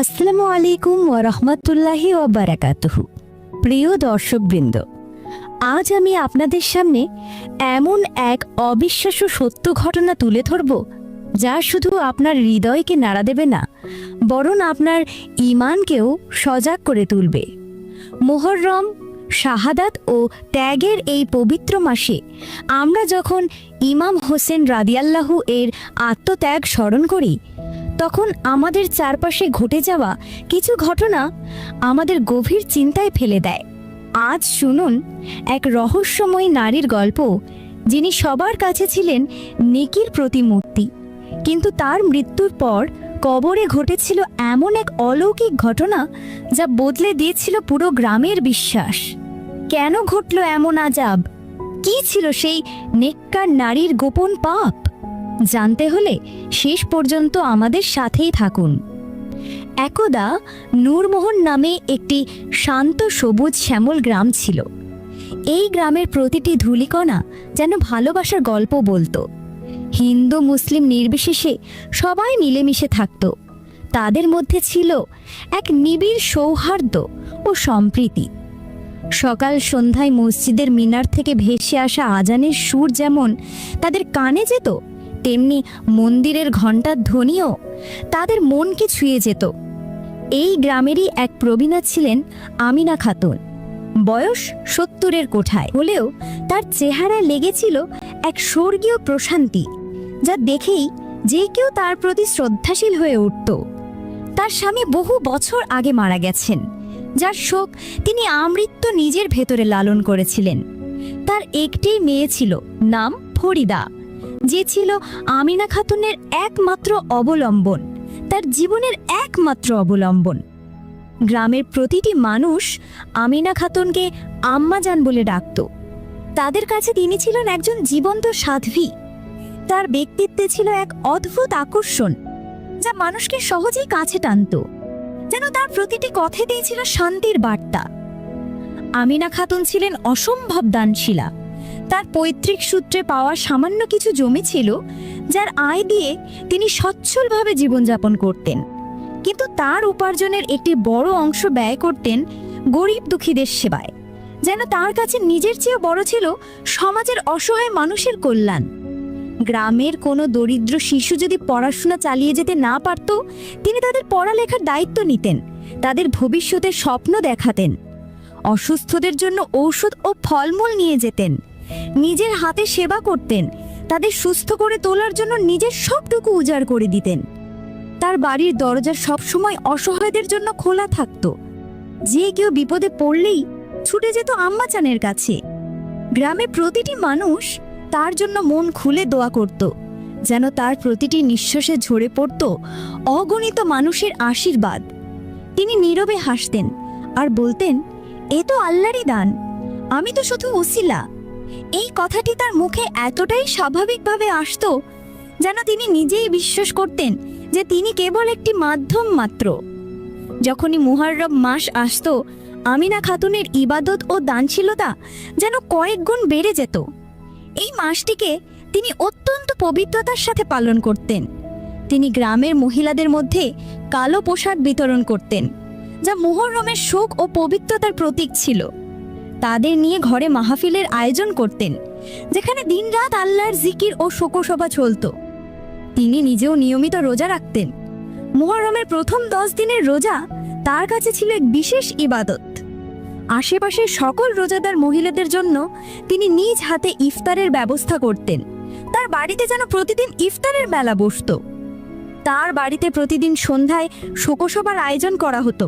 আসসালামু আলাইকুম ওরহমতুল্লাহি ওবারাকাতুহু প্রিয় দর্শকবৃন্দ, আজ আমি আপনাদের সামনে এমন এক অবিশ্বাস্য সত্য ঘটনা তুলে ধরব যা শুধু আপনার হৃদয়কে নাড়া দেবে না, বরং আপনার ইমানকেও সজাগ করে তুলবে। মোহররম, শাহাদাত ও ত্যাগের এই পবিত্র মাসে আমরা যখন ইমাম হোসেন রাদিয়াল্লাহু এর আত্মত্যাগ স্মরণ করি তখন আমাদের চারপাশে ঘটে যাওয়া কিছু ঘটনা আমাদের গভীর চিন্তায় ফেলে দেয়। আজ শুনুন এক রহস্যময় নারীর গল্প, যিনি সবার কাছে ছিলেন নেকির প্রতিমূর্তি। কিন্তু তার মৃত্যুর পর কবরে ঘটেছিল এমন এক অলৌকিক ঘটনা যা বদলে দিয়েছিল পুরো গ্রামের বিশ্বাস। কেন ঘটল এমন আজাব? কি ছিল সেই নেককার নারীর গোপন পাপ? জানতে হলে শেষ পর্যন্ত আমাদের সাথেই থাকুন। একদা নূরমোহন নামে একটি শান্ত সবুজ শ্যামল গ্রাম ছিল। এই গ্রামের প্রতিটি ধূলিকণা যেন ভালোবাসার গল্প বলতো। হিন্দু মুসলিম নির্বিশেষে সবাই মিলেমিশে থাকত। তাদের মধ্যে ছিল এক নিবিড় সৌহার্দ্য ও সম্প্রীতি। সকাল সন্ধ্যায় মসজিদের মিনার থেকে ভেসে আসা আজানের সুর যেমন তাদের কানে যেত তেমনি মন্দিরের ঘণ্টার ধ্বনিও তাদের মনকে ছুঁয়ে যেত। এই গ্রামেরই এক প্রবীণা ছিলেন আমিনা খাতুন। বয়স সত্তরের কোঠায়। হলেও তার চেহারায় লেগেছিল এক স্বর্গীয় প্রশান্তি, যা দেখেই যে কেউ তার প্রতি শ্রদ্ধাশীল হয়ে উঠত। তার স্বামী বহু বছর আগে মারা গেছেন, যার শোক তিনি আমৃত্য নিজের ভেতরে লালন করেছিলেন। তার একটি মেয়ে ছিল, নাম ফরিদা। যে ছিল আমিনা খাতুনের একমাত্র অবলম্বন, তার জীবনের একমাত্র অবলম্বন। গ্রামের প্রতিটি মানুষ আমিনা খাতুনকে আম্মাজান বলে ডাকত। তাদের কাছে তিনি ছিলেন একজন জীবন্ত সাধ্বী। তার ব্যক্তিত্বে ছিল এক অদ্ভুত আকর্ষণ, যা মানুষকে সহজেই কাছে টানত। যেন তার প্রতিটি কথাতেই ছিল শান্তির বার্তা। আমিনা খাতুন ছিলেন অসম্ভব দানশীলা। তার পৈতৃক সূত্রে পাওয়া সামান্য কিছু জমি ছিল, যার আয় দিয়ে তিনি সচ্ছলভাবে জীবনযাপন করতেন। কিন্তু তার উপার্জনের একটি বড় অংশ ব্যয় করতেন গরিব দুঃখীদের সেবায়, যেন তার কাছে নিজের চেয়েও বড় ছিল সমাজের অসহায় মানুষের কল্যাণ। গ্রামের কোনো দরিদ্র শিশু যদি পড়াশোনা চালিয়ে যেতে না পারত, তিনি তাদের পড়ালেখার দায়িত্ব নিতেন, তাদের ভবিষ্যতের স্বপ্ন দেখাতেন। অসুস্থদের জন্য ঔষধ ও ফলমূল নিয়ে যেতেন। নিজের হাতে সেবা করতেন, তাদের সুস্থ করে তোলার জন্য নিজের সবটুকু উজাড় করে দিতেন। তার বাড়ির দরজা সবসময় অসহায়দের জন্য খোলা থাকত। যে কেউ বিপদে পড়লেই ছুটে যেত আম্মাচানের কাছে। গ্রামে প্রতিটি মানুষ তার জন্য মন খুলে দোয়া করত, যেন তার প্রতিটি নিঃশ্বাসে ঝরে পড়ত অগণিত মানুষের আশীর্বাদ। তিনি নীরবে হাসতেন আর বলতেন, এ তো আল্লাহরই দান, আমি তো শুধু ওসিলা এই কথাটি তার মুখে এতটাই স্বাভাবিকভাবে আসত যেন তিনি নিজেই বিশ্বাস করতেন যে তিনি কেবল একটি মাধ্যম মাত্র। যখনই মুহাররম মাস আসতো, আমিনা খাতুনের ইবাদত ও দানশীলতা যেন কয়েক গুণ বেড়ে যেত। এই মাসটিকে তিনি অত্যন্ত পবিত্রতার সাথে পালন করতেন। তিনি গ্রামের মহিলাদের মধ্যে কালো পোশাক বিতরণ করতেন, যা মুহররমের শোক ও পবিত্রতার প্রতীক ছিল। তাদের নিয়ে ঘরে মাহফিলের আয়োজন করতেন, যেখানে দিনরাত আল্লাহর জিকির ও শোকসভা চলত। তিনি নিজেও নিয়মিত রোজা রাখতেন। মুহররমের প্রথম দশ দিনের রোজা তার কাছে ছিল এক বিশেষ ইবাদত। আশেপাশের সকল রোজাদার মহিলাদের জন্য তিনি নিজ হাতে ইফতারের ব্যবস্থা করতেন। তার বাড়িতে যেন প্রতিদিন ইফতারের মেলা বসত। তার বাড়িতে প্রতিদিন সন্ধ্যায় শোকসভার আয়োজন করা হতো।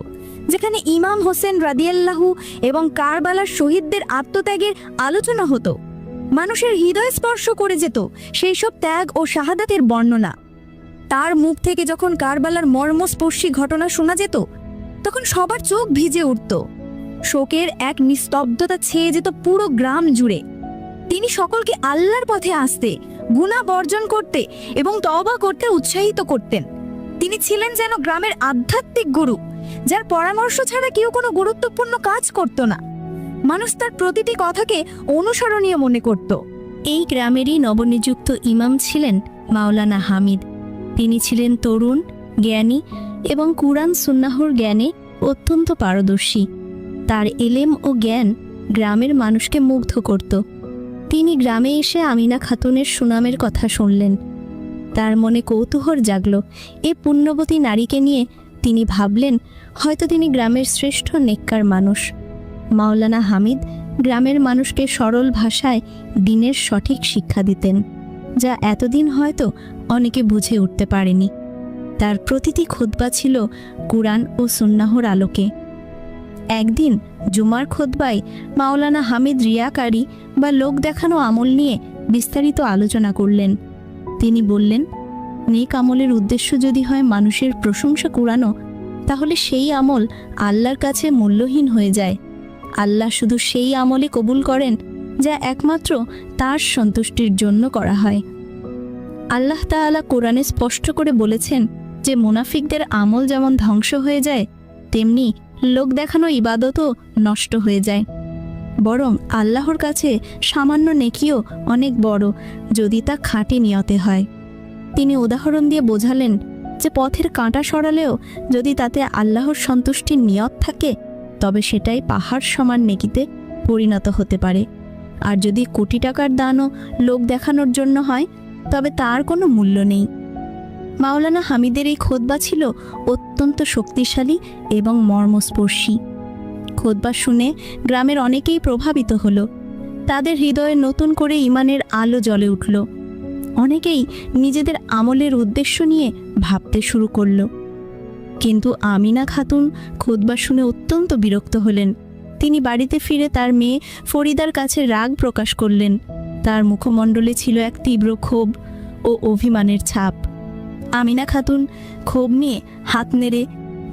যেখানে ইমাম হোসেন রাদিয়াল্লাহু এবং কারবালার শহীদদের আত্মত্যাগের আলোচনা হতো। মানুষের হৃদয় স্পর্শ করে যেত সেই সব ত্যাগ ও শাহাদাতের বর্ণনা। তার মুখ থেকে যখন কারবালার মর্মস্পর্শী ঘটনা শোনা যেত, তখন সবার চোখ ভিজে উঠত। শোকের এক নিস্তব্ধতা ছেয়ে যেত পুরো গ্রাম জুড়ে। তিনি সকলকে আল্লাহর পথে আসতে গুণা বর্জন করতে এবং তওবা করতে উৎসাহিত করতেন। তিনি ছিলেন যেন গ্রামের আধ্যাত্মিক গুরু যার পরামর্শ ছাড়া কেউ কোনো গুরুত্বপূর্ণ কাজ করত না। মানুষ তার প্রতিটি কথাকে অনুসরণীয় মনে করত। এই গ্রামেরই নবনিযুক্ত ইমাম ছিলেন মাওলানা হামিদ। তিনি ছিলেন তরুণ, জ্ঞানী এবং কুরআন সুন্নাহর জ্ঞানে অত্যন্ত পারদর্শী। তার এলেম ও জ্ঞান গ্রামের মানুষকে মুগ্ধ করত। তিনি গ্রামে এসে আমিনা খাতুনের সুনামের কথা শুনলেন। তার মনে কৌতূহল জাগল। এ পুণ্যবতী নারীকে নিয়ে তিনি ভাবলেন, হয়তো তিনি গ্রামের শ্রেষ্ঠ নেককার মানুষ। মাওলানা হামিদ গ্রামের মানুষকে সরল ভাষায় দিনের সঠিক শিক্ষা দিতেন, যা এতদিন হয়তো অনেকে বুঝে উঠতে পারেনি। তার প্রতিটি খুতবা ছিল কুরআন ও সুন্নাহর আলোকে। একদিন জুমার খোদবায় মাওলানা হামিদ রিয়াকারী বা লোক দেখানো আমল নিয়ে বিস্তারিত আলোচনা করলেন। তিনি বললেন নেক আমলের উদ্দেশ্য যদি হয় মানুষের প্রশংসা কুড়ানো, তাহলে সেই আমল আল্লাহর কাছে মূল্যহীন হয়ে যায়। আল্লাহ শুধু সেই আমলে কবুল করেন, যা একমাত্র তার সন্তুষ্টির জন্য করা হয়। আল্লাহ তাআলা কোরআনে স্পষ্ট করে বলেছেন যে, মুনাফিকদের আমল যেমন ধ্বংস হয়ে যায়, তেমনি লোক দেখানো ইবাদতও নষ্ট হয়ে যায়। বরং আল্লাহর কাছে সামান্য নেকিও অনেক বড়, যদি তা খাঁটি নিয়তে হয়। তিনি উদাহরণ দিয়ে বোঝালেন যে পথের কাঁটা সরালেও যদি তাতে আল্লাহর সন্তুষ্টির নিয়ত থাকে, তবে সেটাই পাহাড় সমান নেকিতে পরিণত হতে পারে। আর যদি কোটি টাকার দানও লোক দেখানোর জন্য হয়, তবে তার কোনো মূল্য নেই। মাওলানা হামিদের এই খোদবা ছিল অত্যন্ত শক্তিশালী এবং মর্মস্পর্শী। খোদবা শুনে গ্রামের অনেকেই প্রভাবিত হলো। তাদের হৃদয়ে নতুন করে ইমানের আলো জ্বলে উঠল। অনেকেই নিজেদের আমলের উদ্দেশ্য নিয়ে ভাবতে শুরু করল। কিন্তু আমিনা খাতুন খোদবা শুনে অত্যন্ত বিরক্ত হলেন। তিনি বাড়িতে ফিরে তার মেয়ে ফরিদার কাছে রাগ প্রকাশ করলেন। তার মুখমণ্ডলে ছিল এক তীব্র ক্ষোভ ও অভিমানের ছাপ। আমিনা খাতুন ক্ষোভ নিয়ে হাত নেড়ে,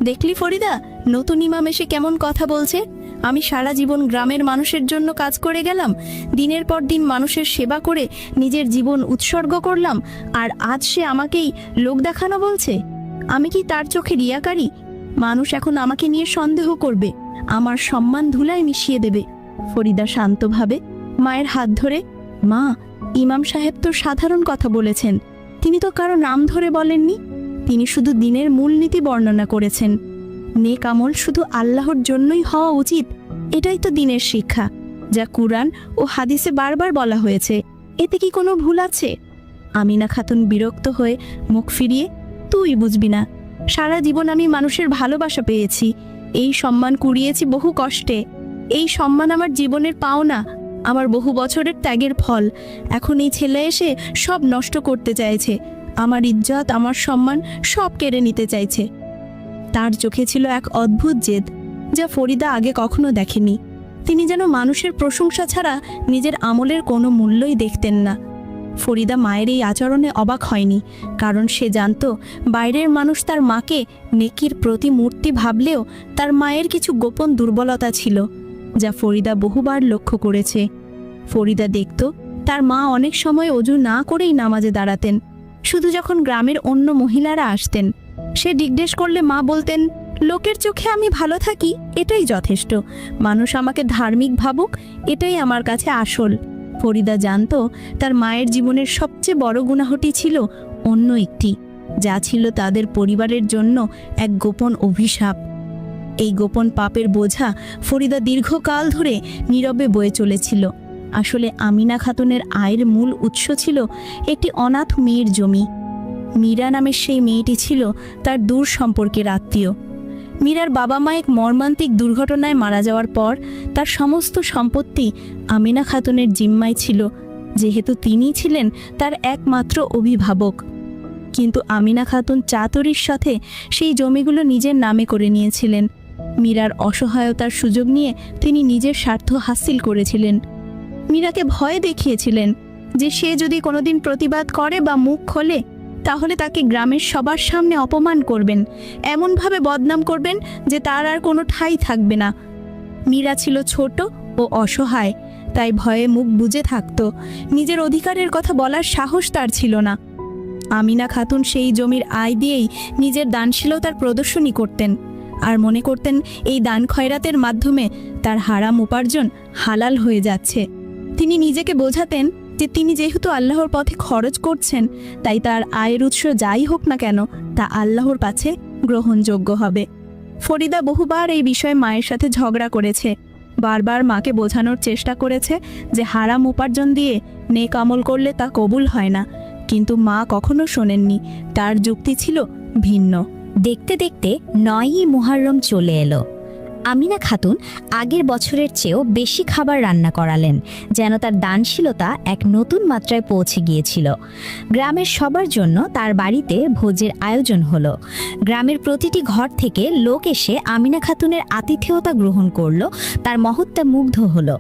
দেখলি ফরিদা, নতুন ইমাম এসে কেমন কথা বলছে? আমি সারা জীবন গ্রামের মানুষের জন্য কাজ করে গেলাম, দিনের পর দিন মানুষের সেবা করে নিজের জীবন উৎসর্গ করলাম, আর আজ সে আমাকেই লোক দেখানো বলছে। আমি কি তার চোখে রিয়াকারী? মানুষ এখন আমাকে নিয়ে সন্দেহ করবে, আমার সম্মান ধুলায় মিশিয়ে দেবে। ফরিদা শান্তভাবে মায়ের হাত ধরে, মা, ইমাম সাহেব তো সাধারণ কথা বলেছেন। তিনি তো কারও নাম ধরে বলেননি। তিনি শুধু দিনের মূলনীতি বর্ণনা করেছেন। নেক আমল শুধু আল্লাহর জন্যই হওয়া উচিত, এটাই তো দিনের শিক্ষা, যা কুরআন ও হাদিসে বারবার বলা হয়েছে। এতে কি কোনো ভুল আছে? আমিনা খাতুন বিরক্ত হয়ে মুখ ফিরিয়ে, তুই বুঝবি না, সারা জীবন আমি মানুষের ভালোবাসা পেয়েছি, এই সম্মান কুড়িয়েছি বহু কষ্টে, এই সম্মান আমার জীবনের পাওনা, আমার বহু বছরের ত্যাগের ফল, এখন এই ছেলে এসে সব নষ্ট করতে চাইছে, আমার ইজ্জত, আমার সম্মান সব কেড়ে নিতে চাইছে। তার চোখে ছিল এক অদ্ভুত জেদ, যা ফরিদা আগে কখনো দেখেনি। তিনি যেন মানুষের প্রশংসা ছাড়া নিজের আমলের কোনো মূল্যই দেখতেন না। ফরিদা মায়ের এই আচরণে অবাক হয়নি, কারণ সে জানত বাইরের মানুষ তার মাকে নেকির প্রতিমূর্তি ভাবলেও তার মায়ের কিছু গোপন দুর্বলতা ছিল, যা ফরিদা বহুবার লক্ষ্য করেছে। ফরিদা দেখত তার মা অনেক সময় অজু না করেই নামাজে দাঁড়াতেন, শুধু যখন গ্রামের অন্য মহিলারা আসতেন। সে জিজ্ঞেস করলে মা বলতেন, লোকের চোখে আমি ভালো থাকি, এটাই যথেষ্ট। মানুষ আমাকে ধার্মিক ভাবুক, এটাই আমার কাছে আসল। ফরিদা জানতো, তার মায়ের জীবনের সবচেয়ে বড় গুনাহটি ছিল অন্য একটি, যা ছিল তাদের পরিবারের জন্য এক গোপন অভিশাপ। এই গোপন পাপের বোঝা ফরিদা দীর্ঘকাল ধরে নীরবে বয়ে চলেছিল। আসলে আমিনা খাতুনের আয়ের মূল উৎস ছিল একটি অনাথ মেয়ের জমি। মীরা নামের সেই মেয়েটি ছিল তার দূর সম্পর্কের আত্মীয়। মীরার বাবা মা এক মর্মান্তিক দুর্ঘটনায় মারা যাওয়ার পর তার সমস্ত সম্পত্তি আমিনা খাতুনের জিম্মায় ছিল। যেহেতু তিনিই ছিলেন তার একমাত্র অভিভাবক। কিন্তু আমিনা খাতুন চাতরির সাথে সেই জমিগুলো নিজের নামে করে নিয়েছিলেন। মীরার অসহায়তার সুযোগ নিয়ে তিনি নিজের স্বার্থ হাসিল করেছিলেন। মীরাকে ভয় দেখিয়েছিলেন যে সে যদি কোনোদিন প্রতিবাদ করে বা মুখ খোলে তাহলে তাকে গ্রামের সবার সামনে অপমান করবেন, এমনভাবে বদনাম করবেন যে তার আর কোনো ঠাঁই থাকবে না। মীরা ছিল ছোট ও অসহায়, তাই ভয়ে মুখ বুজে থাকত। নিজের অধিকারের কথা বলার সাহস তার ছিল না। আমিনা খাতুন সেই জমির আয় দিয়েই নিজের দানশীলতার প্রদর্শনী করতেন আর মনে করতেন এই দান খয়রাতের মাধ্যমে তার হারাম উপার্জন হালাল হয়ে যাচ্ছে। তিনি নিজেকে বোঝাতেন যে তিনি যেহেতু আল্লাহর পথে খরচ করছেন, তাই তার আয়ের উৎস যাই হোক না কেন, তা আল্লাহর কাছে গ্রহণযোগ্য হবে। ফরিদা বহুবার এই বিষয়ে মায়ের সাথে ঝগড়া করেছে। বারবার মাকে বোঝানোর চেষ্টা করেছে যে হারাম উপার্জন দিয়ে নেক আমল করলে তা কবুল হয় না। কিন্তু মা কখনো শোনেননি, তার যুক্তি ছিল ভিন্ন। দেখতে দেখতে নয়ই মুহাররম চলে এলো। আমিনা খাতুন আগের বছরের চেয়েও বেশি খাবার রান্না করালেন, যেন তার দানশীলতা এক নতুন মাত্রায় পৌঁছে গিয়েছিল। গ্রামের সবার জন্য তার বাড়িতে ভোজের আয়োজন হল। গ্রামের প্রতিটি ঘর থেকে লোক এসে আমিনা খাতুনের আতিথেয়তা গ্রহণ করল, তার মহত্তা মুগ্ধ হলো।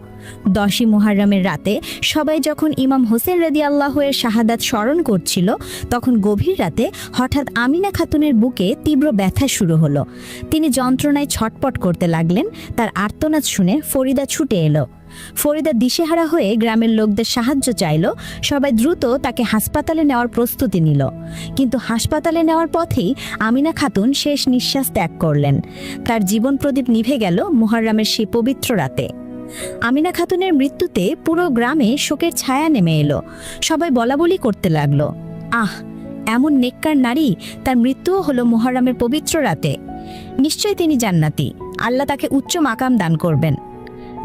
দশই মুহাররমের রাতে সবাই যখন ইমাম হোসেন রেদি আল্লাহের শাহাদাত স্মরণ করছিল, তখন গভীর রাতে হঠাৎ আমিনা খাতুনের বুকে তীব্র ব্যথা শুরু হলো। তিনি যন্ত্রণায় ছটপট করতে লাগলেন, তার আর্তনাদ শুনে ফরিদা ছুটে এলো। ফরিদা দিশেহারা হয়ে গ্রামের লোকদের সাহায্য চাইল, সবাই দ্রুত তাকে হাসপাতালে নেওয়ার প্রস্তুতি নিল। কিন্তু হাসপাতালে নেওয়ার পথেই আমিনা খাতুন শেষ নিঃশ্বাস ত্যাগ করলেন। তার জীবন প্রদীপ নিভে গেল মুহাররমের সেই পবিত্র রাতে। আমিনা খাতুনের মৃত্যুতে পুরো গ্রামে শোকের ছায়া নেমে এলো। সবাই বলাবলি করতে লাগল। আহ, এমন নেককার নারী, তার মৃত্যুও হলো মুহররমের পবিত্র রাতে। নিশ্চয় তিনি জান্নাতি। আল্লাহ তাকে উচ্চ মাকাম দান করবেন।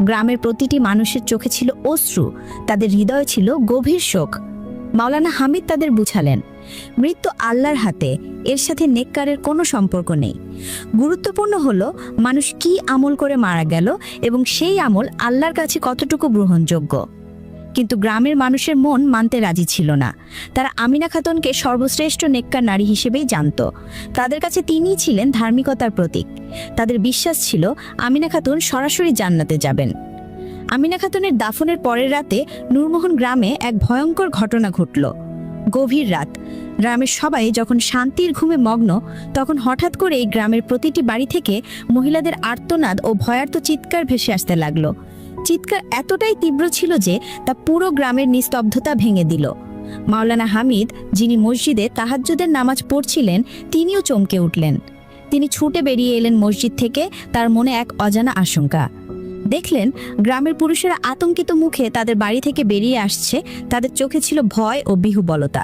গ্রামের প্রতিটি মানুষের চোখে ছিল অশ্রু, তাদের হৃদয় ছিল গভীর শোক। মাওলানা হামিদ তাদের বুঝালেন মৃত্যু আল্লাহর হাতে, এর সাথে নেককারের কোনো সম্পর্ক নেই। গুরুত্বপূর্ণ হলো, মানুষ কি আমল করে মারা গেল এবং সেই আমল আল্লাহর কাছে কতটুকু গ্রহণযোগ্য। কিন্তু গ্রামের মানুষের মন মানতে রাজি ছিল না। তারা আমিনা খাতুনকে সর্বশ্রেষ্ঠ নেককার নারী হিসেবেই জানত। তাদের কাছে তিনিই ছিলেন ধার্মিকতার প্রতীক। তাদের বিশ্বাস ছিল, আমিনা খাতুন সরাসরি জান্নাতে যাবেন। আমিনা খাতুনের দাফনের পরের রাতে নূরমোহন গ্রামে এক ভয়ঙ্কর ঘটনা ঘটল। গভীর রাত। গ্রামের সবাই যখন শান্তির ঘুমে মগ্ন, তখন হঠাৎ করেই গ্রামের প্রতিটি বাড়ি থেকে মহিলাদের আর্তনাদ ও ভয়ার্ত চিৎকার ভেসে আসতে লাগল। চিৎকার এতটাই তীব্র ছিল যে তা পুরো গ্রামের নিস্তব্ধতা ভেঙে দিল। মাওলানা হামিদ, যিনি মসজিদে তাহাজ্জুদের নামাজ পড়ছিলেন, তিনিও চমকে উঠলেন। তিনি ছুটে বেরিয়ে এলেন মসজিদ থেকে, তার মনে এক অজানা আশঙ্কা। দেখলেন গ্রামের পুরুষেরা আতঙ্কিত মুখে তাদের বাড়ি থেকে বেরিয়ে আসছে। তাদের চোখে ছিল ভয় ও বিহুবলতা।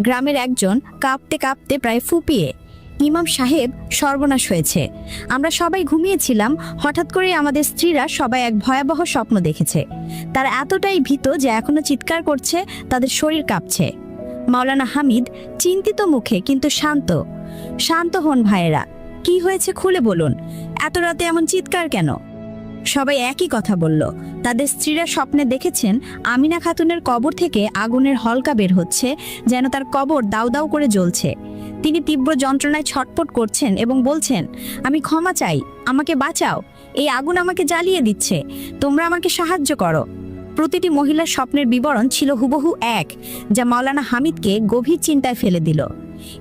গ্রামের একজন কাঁপতে কাঁপতে প্রায় ফুপিয়ে, ইমাম সাহেব সর্বনাশ হয়েছে। আমরা সবাই ঘুমিয়েছিলাম, হঠাৎ করে আমাদের স্ত্রীরা সবাই এক ভয়াবহ স্বপ্ন দেখেছে। তারা এতটাই ভীত যে এখনও চিৎকার করছে, তাদের শরীর কাঁপছে। মাওলানা হামিদ চিন্তিত মুখে কিন্তু শান্ত। শান্ত হন ভাইয়েরা, কি হয়েছে খুলে বলুন। এত রাতে এমন চিৎকার কেন? সবাই একই কথা বলল। তাদের স্ত্রীরা স্বপ্নে দেখেছেন আমিনা খাতুনের কবর থেকে আগুনের হলকা বের হচ্ছে, যেন তার কবর দাউ দাউ করে জ্বলছে। তিনি তীব্র যন্ত্রণায় ছটপট করছেন এবং বলছেন, আমি ক্ষমা চাই, আমাকে বাঁচাও, এই আগুন আমাকে জ্বালিয়ে দিচ্ছে, তোমরা আমাকে সাহায্য করো। প্রতিটি মহিলার স্বপ্নের বিবরণ ছিল হুবহু এক, যা মাওলানা হামিদকে গভীর চিন্তায় ফেলে দিল।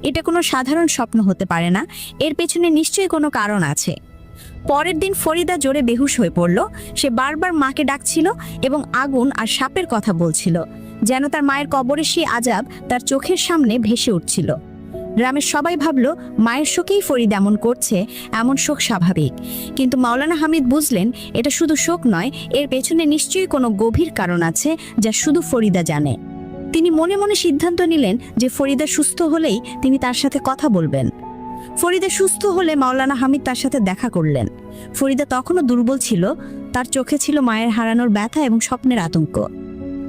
এটা কোনো সাধারণ স্বপ্ন হতে পারে না, এর পেছনে নিশ্চয়ই কোনো কারণ আছে। পরের দিন ফরিদা জোরে বেহুশ হয়ে পড়ল। সে বারবার মাকে ডাকছিল এবং আগুন আর সাপের কথা বলছিল, যেন তার মায়ের কবরে সেই আজাব তার চোখের সামনে ভেসে উঠছিল। গ্রামের সবাই ভাবল, মায়ের শোকেই ফরিদ এমন করছে, এমন শোক স্বাভাবিক। কিন্তু মাওলানা হামিদ বুঝলেন, এটা শুধু শোক নয়, এর পেছনে নিশ্চয়ই কোনো গভীর কারণ আছে যা শুধু ফরিদা জানে। তিনি মনে মনে সিদ্ধান্ত নিলেন যে ফরিদা সুস্থ হলেই তিনি তার সাথে কথা বলবেন। ফরিদা সুস্থ হলে মাওলানা হামিদ তার সাথে দেখা করলেন। ফরিদা তখনও দুর্বল ছিল, তার চোখে ছিল মায়ের হারানোর ব্যথা এবং স্বপ্নের আতঙ্ক।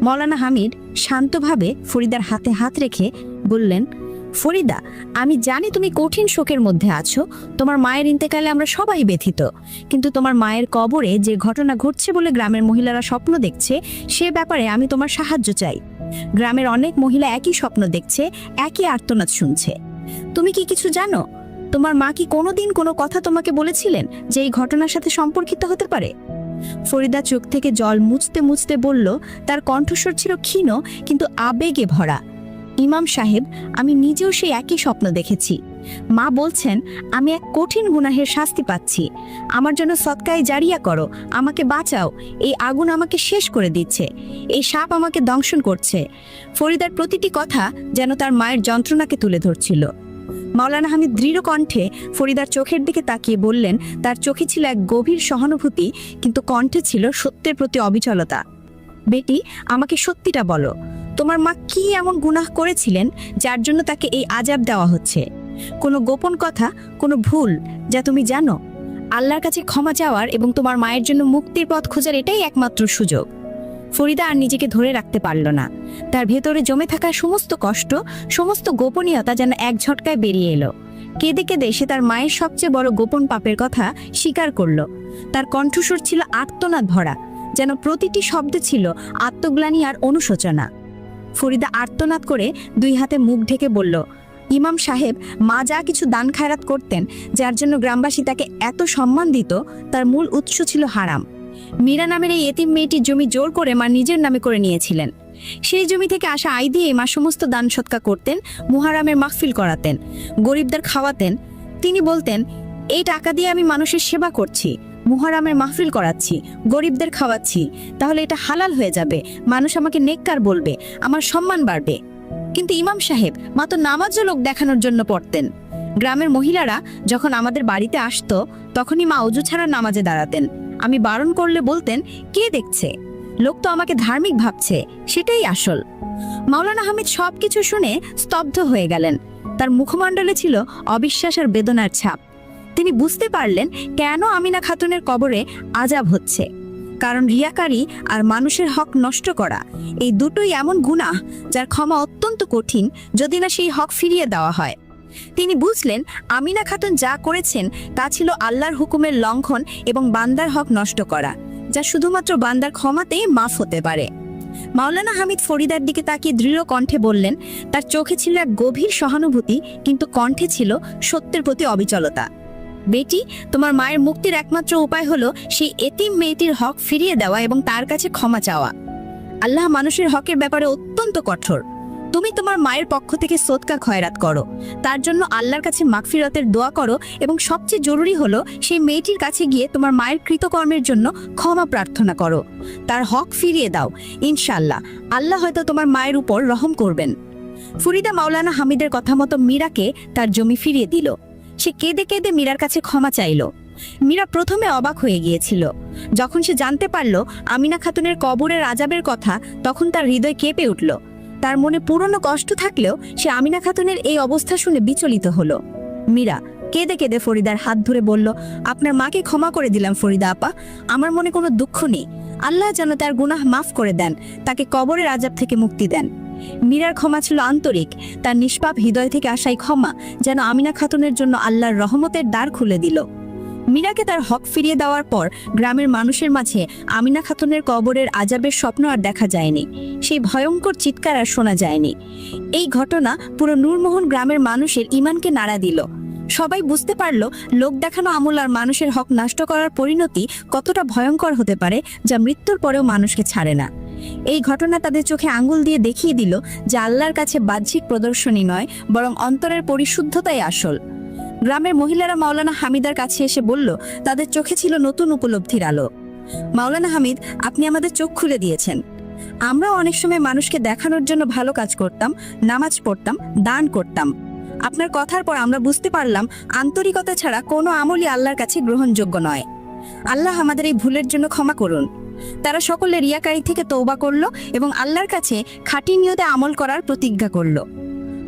মাওলানা হামিদ শান্তভাবে ফরিদার হাতে হাত রেখে বললেন, ফরিদা, আমি জানি তুমি কঠিন শোকের মধ্যে আছো। তোমার মায়ের ইন্তেকালে আমরা সবাই ব্যথিত। কিন্তু তোমার মায়ের কবরে যে ঘটনা ঘটছে বলে গ্রামের মহিলারা স্বপ্ন দেখছে, সে ব্যাপারে আমি তোমার সাহায্য চাই। গ্রামের অনেক মহিলা একই স্বপ্ন দেখছে, একই আর্তনাদ শুনছে। তুমি কি কিছু জানো? তোমার মা কি কোনোদিন কোনো কথা তোমাকে বলেছিলেন যে এই ঘটনার সাথে সম্পর্কিত হতে পারে? ফরিদা চোখ থেকে জল মুছতে মুছতে বলল, তার কণ্ঠস্বর ছিল ক্ষীণ, কিন্তু আবেগে ভরা। ইমাম সাহেব, আমি নিজেও সেই একই স্বপ্ন দেখেছি। মা বলছেন, আমি এক কঠিন গুনাহের শাস্তি পাচ্ছি। আমার জন্য সৎকায় জারিয়া করো, আমাকে বাঁচাও। এই আগুন আমাকে শেষ করে দিচ্ছে। এই সাপ আমাকে দংশন করছে। ফরিদার প্রতিটি কথা যেন তার মায়ের যন্ত্রণাকে তুলে ধরছিল। মাওলানা হামিদ দৃঢ় কণ্ঠে ফরিদার চোখের দিকে তাকিয়ে বললেন, তার চোখে ছিল এক গভীর সহানুভূতি, কিন্তু কণ্ঠে ছিল সত্যের প্রতি অবিচলতা। বেটি, আমাকে সত্যিটা বলো, তোমার মা কি এমন গুনাহ করেছিলেন, যার জন্য তাকে এই আজাব দেওয়া হচ্ছে? কোনো গোপন কথা, কোনো ভুল, যা তুমি জানো? আল্লাহর কাছে ক্ষমা চাওয়ার এবং তোমার মায়ের জন্য মুক্তির পথ খোঁজার এটাই একমাত্র সুযোগ। ফরিদা আর নিজেকে ধরে রাখতে পারল না। তার ভেতরে জমে থাকা সমস্ত কষ্ট, সমস্ত গোপনীয়তা যেন এক ঝটকায় বেরিয়ে এলো। কেঁদে কেঁদে সে তার মায়ের সবচেয়ে বড় গোপন পাপের কথা স্বীকার করল। তার কণ্ঠস্বর ছিল আর্তনাদ ভরা, যেন প্রতিটি শব্দে ছিল আত্মগ্লানি আর অনুশোচনা। ফরিদা আর্তনাদ করে দুই হাতে মুখ ঢেকে বলল, ইমাম সাহেব, মা যা কিছু দান খায়রাত করতেন, যার জন্য গ্রামবাসী তাকে এত সম্মান দিত, তার মূল উৎস ছিল হারাম। মীরা নামের এই এতিম মেয়েটির জমি জোর করে মা নিজের নামে করে নিয়েছিলেন। সেই জমি থেকে আসা আয় দিয়ে মা সমস্ত দান সৎকা করতেন, মুহারামের মাহফিল করাতেন, গরিবদের খাওয়াতেন। তিনি বলতেন, এই টাকা দিয়ে আমি মানুষের সেবা করছি, মুহারামের মাহফিল করাচ্ছি, গরিবদের খাওয়াচ্ছি, তাহলে এটা হালাল হয়ে যাবে, মানুষ আমাকে নেককার বলবে, আমার সম্মান বাড়বে। কিন্তু ইমাম সাহেব, মা তো নামাজও লোক দেখানোর জন্য পড়তেন। গ্রামের মহিলারা যখন আমাদের বাড়িতে আসতো, তখনই মা অজু ছাড়া নামাজে দাঁড়াতেন। আমি বারণ করলে বলতেন, কে দেখছে? লোক তো আমাকে ধার্মিক ভাবছে, সেটাই আসল। মাওলানা হামিদ সবকিছু শুনে স্তব্ধ হয়ে গেলেন। তার মুখমণ্ডলে ছিল অবিশ্বাস আর বেদনার ছাপ। তিনি বুঝতে পারলেন কেন আমিনা খাতুনের কবরে আজাব হচ্ছে। কারণ রিয়াকারী আর মানুষের হক নষ্ট করা, এই দুটোই এমন গুনাহ যার ক্ষমা অত্যন্ত কঠিন, যদি না সেই হক ফিরিয়ে দেওয়া হয়। তিনি বুঝলেন আমিনা খাতুন যা করেছেন তা ছিল আল্লাহর হুকুমের লঙ্ঘন এবং বান্দার হক নষ্ট করা, যা শুধুমাত্র বান্দার ক্ষমাতেই মাফ হতে পারে। মাওলানা হামিদ ফরিদার দিকে তাকিয়ে দৃঢ় কণ্ঠে বললেন, তার চোখে ছিল এক গভীর সহানুভূতি, কিন্তু কণ্ঠে ছিল সত্যের প্রতি অবিচলতা। বেটি, তোমার মায়ের মুক্তির একমাত্র উপায় হলো সেই এতিম মেয়েটির হক ফিরিয়ে দেওয়া এবং তার কাছে ক্ষমা চাওয়া। আল্লাহ মানুষের হকের ব্যাপারে অত্যন্ত কঠোর। তুমি তোমার মায়ের পক্ষ থেকে সোদকা খয়রাত করো। তার জন্য আল্লাহর কাছে মাগফিরতের দোয়া করো এবং সবচেয়ে জরুরি হলো সেই মেয়েটির কাছে গিয়ে তোমার মায়ের কৃতকর্মের জন্য ক্ষমা প্রার্থনা করো। তার হক ফিরিয়ে দাও। ইনশাল্লাহ আল্লাহ হয়তো তোমার মায়ের উপর রহম করবেন। ফরিদা মাওলানা হামিদের কথা মতো মীরাকে তার জমি ফিরিয়ে দিল। সে কেঁদে কেঁদে মীরার কাছে ক্ষমা চাইল। মীরা প্রথমে অবাক হয়ে গিয়েছিল। যখন সে জানতে পারল আমিনা খাতুনের কবরের আজাবের কথা, তখন তার হৃদয় কেঁপে উঠল। তার মনে পুরনো কষ্ট থাকলেও সে আমিনা খাতুনের এই অবস্থা শুনে বিচলিত হলো। মীরা কেঁদে কেঁদে ফরিদার হাত ধরে বলল, আপনার মাকে ক্ষমা করে দিলাম ফরিদা আপা। আমার মনে কোনো দুঃখ নেই। আল্লাহ যেন তার গুনাহ মাফ করে দেন, তাকে কবরের আজাব থেকে মুক্তি দেন। মীরার ক্ষমা ছিল আন্তরিক। তার নিষ্পাপ হৃদয় থেকে আসাই ক্ষমা যেন আমিনা খাতুনের জন্য আল্লাহর রহমতের দ্বার খুলে দিল। মীরাকে তার হক ফিরিয়ে দেওয়ার পর গ্রামের মানুষের মাঝে আমিনা খাতুনের কবরের আজাবের স্বপ্ন আর দেখা যায়নি। সেই ভয়ঙ্কর চিৎকার আর শোনা যায়নি। এই ঘটনা পুরো নূরমোহন গ্রামের মানুষের ইমানকে নাড়া দিল। সবাই বুঝতে পারল, লোক দেখানো আমল আর মানুষের হক নষ্ট করার পরিণতি কতটা ভয়ঙ্কর হতে পারে যা মৃত্যুর পরেও মানুষকে ছাড়ে না। এই ঘটনা তাদের চোখে আঙ্গুল দিয়ে দেখিয়ে দিল যে আল্লাহর কাছে বাহ্যিক প্রদর্শনী নয়, বরং অন্তরের পরিশুদ্ধতাই আসল। গ্রামের মহিলারা মাওলানা হামিদার কাছে এসে বলল, তাদের চোখে ছিল নতুন উপলব্ধির আলো। মাওলানা হামিদ, আপনি আমাদের চোখ খুলে দিয়েছেন। আমরা অনেক সময় মানুষকে দেখানোর জন্য ভালো কাজ করতাম, নামাজ পড়তাম, দান করতাম। আপনার কথার পর আমরা বুঝতে পারলাম, আন্তরিকতা ছাড়া কোনো আমলই আল্লাহর কাছে গ্রহণযোগ্য নয়। আল্লাহ আমাদের এই ভুলের জন্য ক্ষমা করুন। তারা সকলে রিয়াকারি থেকে তৌবা করল এবং আল্লাহর কাছে খাঁটি নিয়তে আমল করার প্রতিজ্ঞা করল।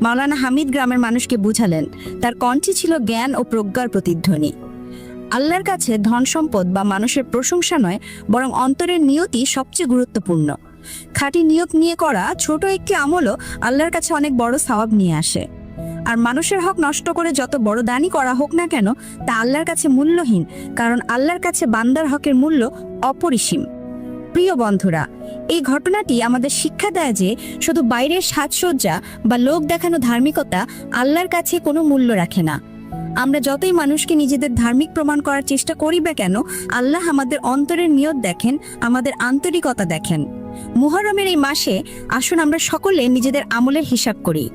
মাওলানা হামিদ গ্রামের মানুষকে বুঝালেন, তার কণ্ঠে ছিল জ্ঞান ও প্রজ্ঞার প্রতিধ্বনি। আল্লাহর কাছে ধন সম্পদ বা মানুষের প্রশংসা নয়, বরং অন্তরের নিয়তি সবচেয়ে গুরুত্বপূর্ণ। খাঁটি নিয়ত নিয়ে করা ছোট একটি আমলও আল্লাহর কাছে অনেক বড় সওয়াব নিয়ে আসে। আর মানুষের হক নষ্ট করে যত বড় দানই করা হোক না কেন, তা আল্লাহর কাছে মূল্যহীন, কারণ আল্লাহর কাছে বান্দার হকের মূল্য অপরিসীম। প্রিয় বন্ধুরা, এই ঘটনাটি আমাদের শিক্ষা দেয় যে শুধু বাইরের সাজসজ্জা বা লোক দেখানো ধার্মিকতা আল্লাহর কাছে কোনো মূল্য রাখে না। আমরা যতই মানুষকে নিজেদের ধার্মিক প্রমাণ করার চেষ্টা করি বা কেন, আল্লাহ আমাদের অন্তরের নিয়ত দেখেন, আমাদের আন্তরিকতা দেখেন। মুহররমের এই মাসে আসুন আমরা সকলে নিজেদের আমলের হিসাব করি।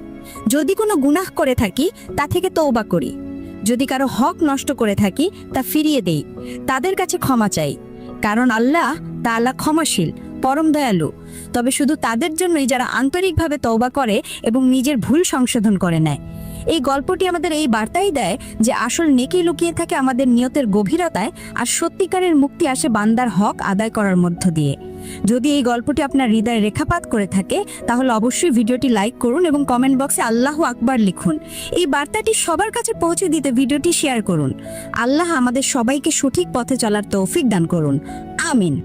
যদি কোনো গুনাহ করে থাকি, তা থেকে তৌবা করি। যদি কারও হক নষ্ট করে থাকি, তা ফিরিয়ে দেই। তাদের কাছে ক্ষমা চাই। কারণ আল্লাহ তা আল্লাহ ক্ষমাশীল, পরম দয়ালু। তবে শুধু তাদের জন্যই যারা আন্তরিকভাবে তওবা করে এবং নিজের ভুল সংশোধন করে নেয়। এই গল্পটি আমাদের এই বার্তাই দেয় যে আসল নেকি লুকিয়ে থাকে আমাদের নিয়তের গভীরতায় আর সত্যিকারের মুক্তি আসে বান্দার হক আদায় করার মধ্য দিয়ে। যদি এই গল্পটি আপনার হৃদয়ে রেখাপাত করে থাকে, তাহলে অবশ্যই ভিডিওটি লাইক করুন এবং কমেন্ট বক্সে আল্লাহ আকবার লিখুন। এই বার্তাটি সবার কাছে পৌঁছে দিতে ভিডিওটি শেয়ার করুন। আল্লাহ আমাদের সবাইকে সঠিক পথে চলার তৌফিক দান করুন। আমিন।